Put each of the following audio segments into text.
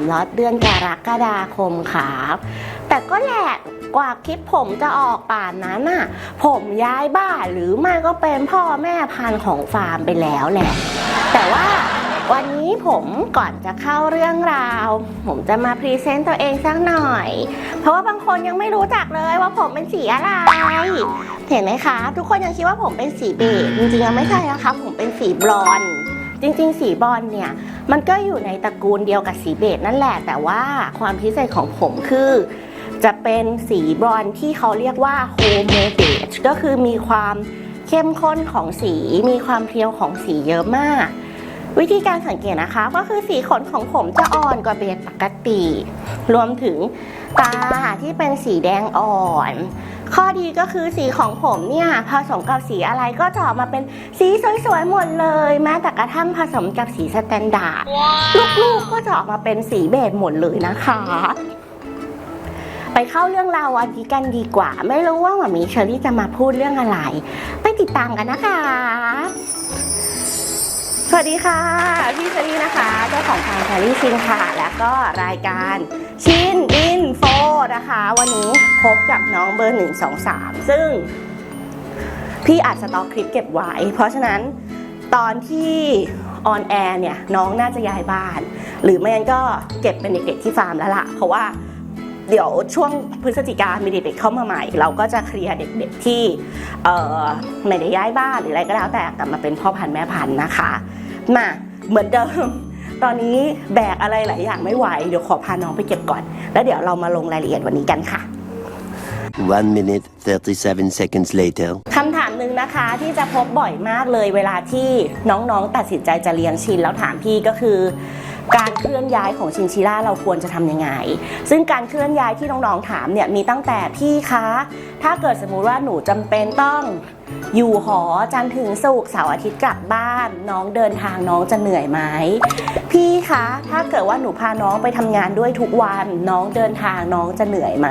3ล็อตเดือนกรกฎาคมครับ แต่ก็แหละกว่าคลิปผมจะออกป่านนั้นน่ะ ผมย้ายบ้านหรือไม่ก็เป็นพ่อแม่พันธุ์ของฟาร์มไปแล้วแหละ แต่ว่าวันนี้ผมก่อนจะเข้าเรื่องราว ผมจะมาพรีเซนต์ตัวเองสักหน่อย เพราะว่าบางคนยังไม่รู้จักเลยว่าผมเป็นสีอะไร เห็นไหมคะ ทุกคนยังคิดว่าผมเป็นสีเบจจริงๆไม่ใช่นะคะ ผมเป็นสีบลอนด์ จริงๆ สีบอนด์เนี่ยมันก็อยู่ในตระกูลเดียวกับสีเบจนั่นแหละ แต่ว่าความพิเศษของผมคือ จะเป็นสีบรอนที่เขาเรียกว่าโฮโมเบจก็คือมีความเข้มข้นของสีมีความเพรียวของสีเยอะมาก วิธีการสังเกตนะคะ ก็คือสีขนของผมจะอ่อนกว่าเบจปกติ รวมถึงตาที่เป็นสีแดงอ่อน ข้อดีก็คือสีของผมเนี่ยผสมกับสีอะไรก็จะออกมาเป็นสีสวยๆหมดเลยแม้แต่กระทั่งผสมกับสีสแตนดาร์ดลูกๆก็จะออกมาเป็นสีเบจหมดเลยนะคะ ไปเข้าเรื่องราววันนี้กันดีกว่า ไม่รู้ว่าหมามีเชอรี่จะมาพูดเรื่องอะไร ไปติดตามกันนะคะ สวัสดีค่ะ พี่เชอรี่นะคะเจ้าของทางเชอรี่ชินค่ะ แล้วก็รายการชินอินโฟ นะคะ วันนี้พบกับน้องเบอร์ 1 2 3 ซึ่งพี่อัดสต็อกคลิปเก็บไว้ เพราะฉะนั้นตอนที่ออนแอร์เนี่ยน้องน่าจะย้ายบ้าน หรือไม่งั้นก็เก็บเป็นเด็กๆที่ฟาร์มแล้วล่ะ เพราะว่าเดี๋ยวช่วงพฤศจิกามีเด็กๆเข้ามาใหม่ เราก็จะเคลียร์เด็กๆที่ไม่ได้ย้ายบ้านหรืออะไรก็แล้วแต่กลับมาเป็นพ่อพันธุ์แม่พันธุ์นะคะมาเหมือนเดิม ตอนนี้แบกอะไรหลายอย่างไม่ไหว เดี๋ยวขอพาน้องไปเก็บก่อน แล้วเดี๋ยวเรามาลงรายละเอียดวันนี้กันค่ะ One minute, 37 seconds later. คำถามหนึ่งนะคะที่จะพบบ่อยมากเลยเวลาที่น้องๆ ตัดสินใจจะเลี้ยงชินแล้วถามพี่ก็คือ การเคลื่อนย้ายของชินชิล่าเราควรจะทำยังไง ซึ่งการเคลื่อนย้ายที่น้องๆถามเนี่ยมีตั้งแต่พี่คะ ถ้าเกิดสมมุติว่าหนูจำเป็นต้องอยู่หอจันทร์ถึงศุกร์เสาร์อาทิตย์กลับบ้าน น้องเดินทางน้องจะเหนื่อยไหม พี่คะ ถ้าเกิดว่าหนูพาน้องไปทำงานด้วยทุกวันน้องเดินทางน้องจะเหนื่อยไหม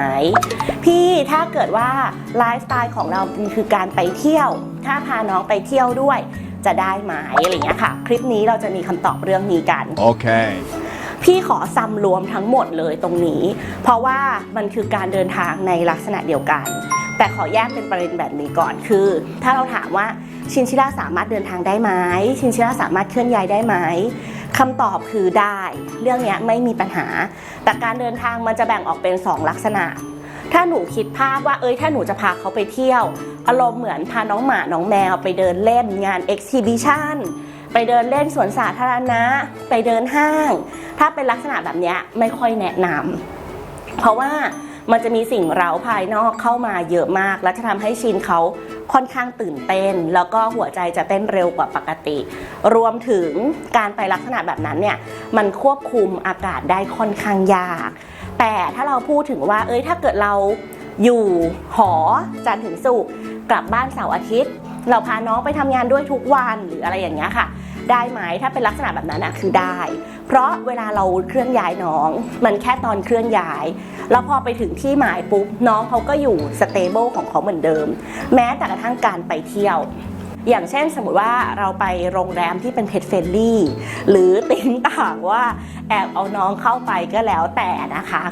พี่ถ้าเกิดว่าไลฟ์สไตล์ของเราคือการไปเที่ยว ถ้าพาน้องไปเที่ยวด้วยจะได้ไหมอะไรอย่างเงี้ยค่ะ คลิปนี้เราจะมีคำตอบเรื่องนี้กัน Okay. พี่ขอซ้ำรวมทั้งหมดเลยตรงนี้ เพราะว่ามันคือการเดินทางในลักษณะเดียวกัน แต่ขอแยกเป็นประเด็นแบบนี้ก่อนคือ ถ้าเราถามว่าชินชิล่าสามารถเดินทางได้ไหมชินชิล่าสามารถเคลื่อนย้ายได้ไหม คำตอบคือได้ เรื่องนี้ไม่มีปัญหา แต่การเดินทางมันจะแบ่งออกเป็น 2 ลักษณะ ถ้าหนูคิดภาพว่าเอ้ยถ้าหนูจะพาเขาไปเที่ยว อารมณ์เหมือนพาน้องหมาน้องแมวไปเดินเล่นงาน exhibition ไปเดินเล่นสวนสาธารณะ ไปเดินห้าง ถ้าเป็นลักษณะแบบนี้ไม่ค่อยแนะนำเพราะว่า มันจะมีสิ่งเร้าภายนอกเข้ามาเยอะมาก และจะทำให้ชินเขาค่อนข้างตื่นเต้น แล้วก็หัวใจจะเต้นเร็วกว่าปกติ รวมถึงการไปลักษณะแบบนั้นเนี่ยมันควบคุมอากาศได้ค่อนข้างยาก แต่ถ้าเราพูดถึงว่าเอ้ยถ้าเกิดเราอยู่หอจันทร์ถึงศุกร์กลับบ้านเสาร์อาทิตย์ เราพาน้องไปทำงานด้วยทุกวันหรืออะไรอย่างเงี้ยค่ะ ได้ไหมถ้าเป็นลักษณะแบบนั้นอะคือได้ เพราะเวลาเราเคลื่อนย้ายน้อง มันแค่ตอนเคลื่อนย้าย แล้วพอไปถึงที่หมายปุ๊บน้องเขาก็อยู่สเตเบิลของเขาเหมือนเดิม แม้แต่กระทั่งการไปเที่ยว อย่างเช่นสมมติว่าเราไปโรงแรมที่เป็นเพ t เฟรนลี่หรือติ้งต่างว่าแอบเอาน้องเข้าไปก็แล้วแต่นะคะ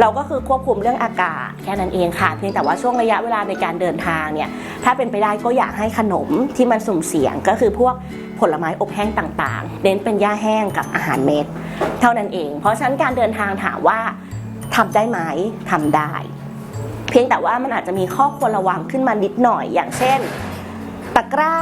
เราก็คือควบคุมเรื่องอากาศแค่นั้นเองค่ะ เพียงแต่ว่าช่วงระยะเวลาในการเดินทางเนี่ยถ้าเป็นไปได้ก็อยากให้ขนมที่มันสุ่มเสี่ยงก็คือพวกผลไม้อบแห้งต่างๆ เน้นเป็นหญ้าแห้งกับอาหารเม็ด เท่านั้นเอง เพราะฉะนั้นการเดินทางถามว่าทำได้ไหมทำได้ เพียงแต่ว่ามันอาจจะมีข้อควรระวังขึ้นมานิดหน่อยอย่างเช่น ตะกร้า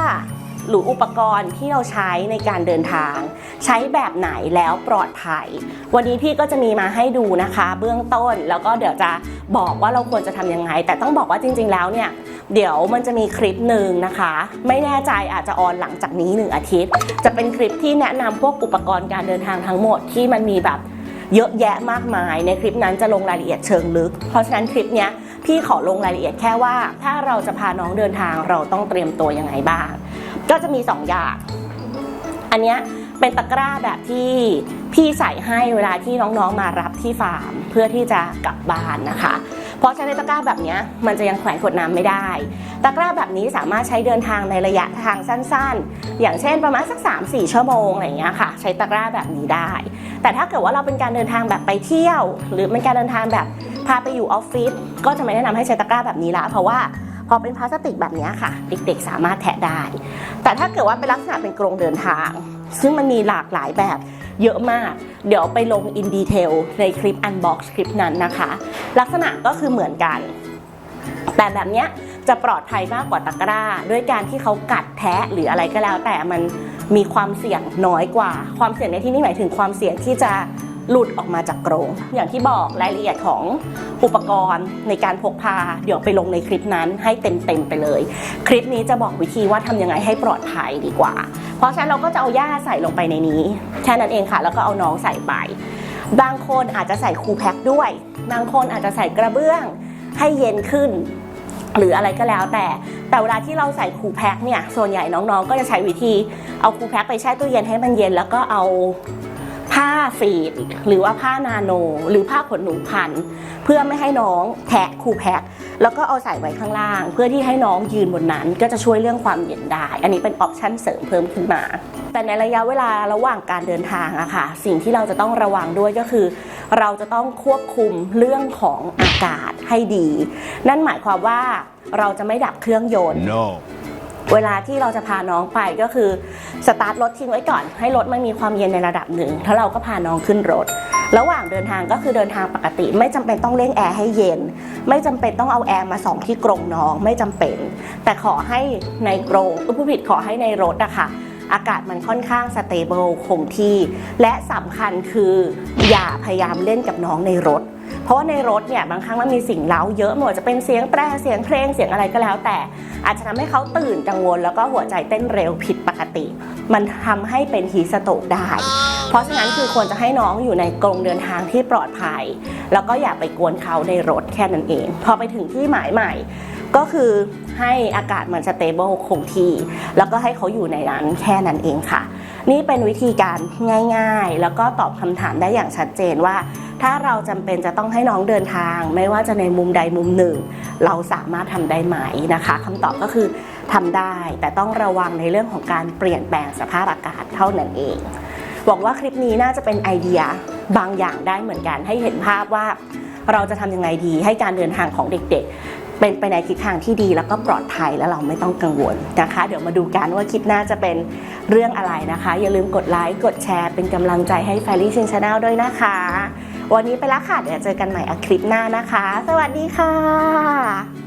หรืออุปกรณ์ที่เราใช้ในการเดินทาง ใช้แบบไหนแล้วปลอดภัย วันนี้พี่ก็จะมีมาให้ดูนะคะ เบื้องต้นแล้วก็เดี๋ยวจะบอกว่าเราควรจะทำยังไง แต่ต้องบอกว่าจริง ๆ แล้วเนี่ยเดี๋ยวมันจะมีคลิปหนึ่งนะคะ ไม่แน่ใจอาจจะออนหลังจากนี้หนึ่งอาทิตย์ จะเป็นคลิปที่แนะนำพวกอุปกรณ์การเดินทางทั้งหมดที่มันมีแบบเยอะแยะมากมาย ในคลิปนั้นจะลงรายละเอียดเชิงลึก เพราะฉะนั้นคลิปเนี้ย พี่ขอลงรายละเอียดแค่ว่า ถ้าเราจะพาน้องเดินทางเราต้องเตรียมตัวยังไงบ้าง ก็จะมีสองอย่าง อันเนี้ยเป็นตะกร้าแบบที่พี่ใส่ให้เวลาที่น้องๆมารับที่ฟาร์มเพื่อที่จะกลับบ้านนะคะ เพราะใช้ในตะกร้าแบบนี้มันจะยังแขวนขวดน้ำไม่ได้ ตะกร้าแบบนี้สามารถใช้เดินทางในระยะทางสั้นๆ อย่างเช่นประมาณสัก 3-4 ชั่วโมงอะไรอย่างเงี้ยค่ะ ใช้ตะกร้าแบบนี้ได้ แต่ถ้าเกิดว่าเราเป็นการเดินทางแบบไปเที่ยว หรือเป็นการเดินทางแบบ พาไปอยู่ออฟฟิศก็จะไม่แนะนำให้ใช้ตะกร้าแบบนี้ละ เพราะว่าพอเป็นพลาสติกแบบนี้ค่ะ เด็กๆสามารถแทะได้ แต่ถ้าเกิดว่าเป็นลักษณะเป็นกรงเดินทาง ซึ่งมันมีหลากหลายแบบเยอะมาก เดี๋ยวไปลงอินดีเทลในคลิป Unbox คลิปนั้นนะคะ ลักษณะก็คือเหมือนกัน แต่แบบนี้จะปลอดภัยมากกว่าตะกร้า ด้วยการที่เขากัดแทะหรืออะไรก็แล้ว แต่มันมีความเสี่ยงน้อยกว่า ความเสี่ยงในที่นี้หมายถึงความเสี่ยงที่จะ หลุดออกมาจากกรงอย่างที่บอกรายละเอียดของอุปกรณ์ในการพกพา เดี๋ยวไปลงในคลิปนั้นให้เต็มๆไปเลย คลิปนี้จะบอกวิธีว่าทำยังไงให้ปลอดภัยดีกว่า เพราะฉะนั้นเราก็จะเอาย่าใส่ลงไปในนี้แค่นั้นเองค่ะ แล้วก็เอาน้องใส่ไปบางคนอาจจะใส่คูแพ็คด้วย บางคนอาจจะใส่กระเบื้องให้เย็นขึ้น หรืออะไรก็แล้วแต่ แต่เวลาที่เราใส่คูแพ็คเนี่ย ส่วนใหญ่น้องๆ ก็จะใช้วิธีเอาคูแพ็คไปแช่ตู้เย็นให้มันเย็น แล้วก็เอา ผ้าฟีดหรือว่าผ้านาโน หรือผ้าขนหนูพัน เพื่อไม่ให้น้องแทะคูแพ็คแล้วก็เอาใส่ไว้ข้างล่าง เพื่อที่ให้น้องยืนบนนั้น ก็จะช่วยเรื่องความเย็นได้ อันนี้เป็นออปชั่นเสริมเพิ่มขึ้นมา แต่ในระยะเวลาระหว่างการเดินทางอะค่ะ สิ่งที่เราจะต้องระวังด้วยก็คือ เราจะต้องควบคุมเรื่องของอากาศให้ดี นั่นหมายความว่าเราจะไม่ดับเครื่องยนต์ No. เวลาที่เราจะพาน้องไปก็คือสตาร์ทรถทิ้งไว้ก่อน ให้รถมันมีความเย็นในระดับหนึ่งแล้วเราก็พาน้องขึ้นรถ ระหว่างเดินทางก็คือเดินทางปกติ ไม่จำเป็นต้องเร่งแอร์ให้เย็น ไม่จำเป็นต้องเอาแอร์มาส่องที่กรงน้องไม่จำเป็น แต่ขอให้ในกรงเอ้ผู้ผิดขอให้ในรถอะค่ะอากาศมันค่อนข้างสเตเบิลคงที่ และสำคัญคืออย่าพยายามเล่นกับน้องในรถ เพราะว่าในรถเนี่ยบางครั้งมันมีสิ่งเล้าเยอะไม่ว่าจะเป็นเสียงแตรเสียงเพลงเสียงอะไรก็แล้ว แต่อาจจะทำให้เขาตื่นกังวล แล้วก็หัวใจเต้นเร็วผิดปกติ มันทำให้เป็นฮีสโตกได้ เพราะฉะนั้นคือควรจะให้น้องอยู่ในกรงเดินทางที่ปลอดภัย แล้วก็อย่าไปกวนเขาในรถแค่นั้นเอง พอไปถึงที่หมายใหม่ก็คือให้อากาศมันสเตเบิลคงที่ แล้วก็ให้เขาอยู่ในนั้นแค่นั้นเองค่ะ นี่เป็นวิธีการง่ายๆ แล้วก็ตอบคำถามได้อย่างชัดเจนว่า ถ้าเราจำเป็นจะต้องให้น้องเดินทาง ไม่ว่าจะในมุมใดมุมหนึ่ง เราสามารถทำได้ไหมนะคะคำตอบก็คือทำได้ แต่ต้องระวังในเรื่องของการเปลี่ยนแปลงสภาพอากาศเท่านั้นเองหวังว่าคลิปนี้น่าจะเป็นไอเดียบางอย่างได้เหมือนกัน ให้เห็นภาพว่าเราจะทำยังไงดี ให้การเดินทางของเด็กๆ เป็นไปในทิศทางที่ดีแล้วก็ปลอดภัยและเราไม่ต้องกังวลนะคะ เดี๋ยวมาดูกันว่าคลิปหน้าจะเป็นเรื่องอะไรนะคะ อย่าลืมกดไลค์กดแชร์เป็นกำลังใจให้แฟรี่ชินชาแนลด้วยนะคะ วันนี้ไปแล้วค่ะเดี๋ยวเจอกันใหม่อคลิปหน้านะคะ สวัสดีค่ะ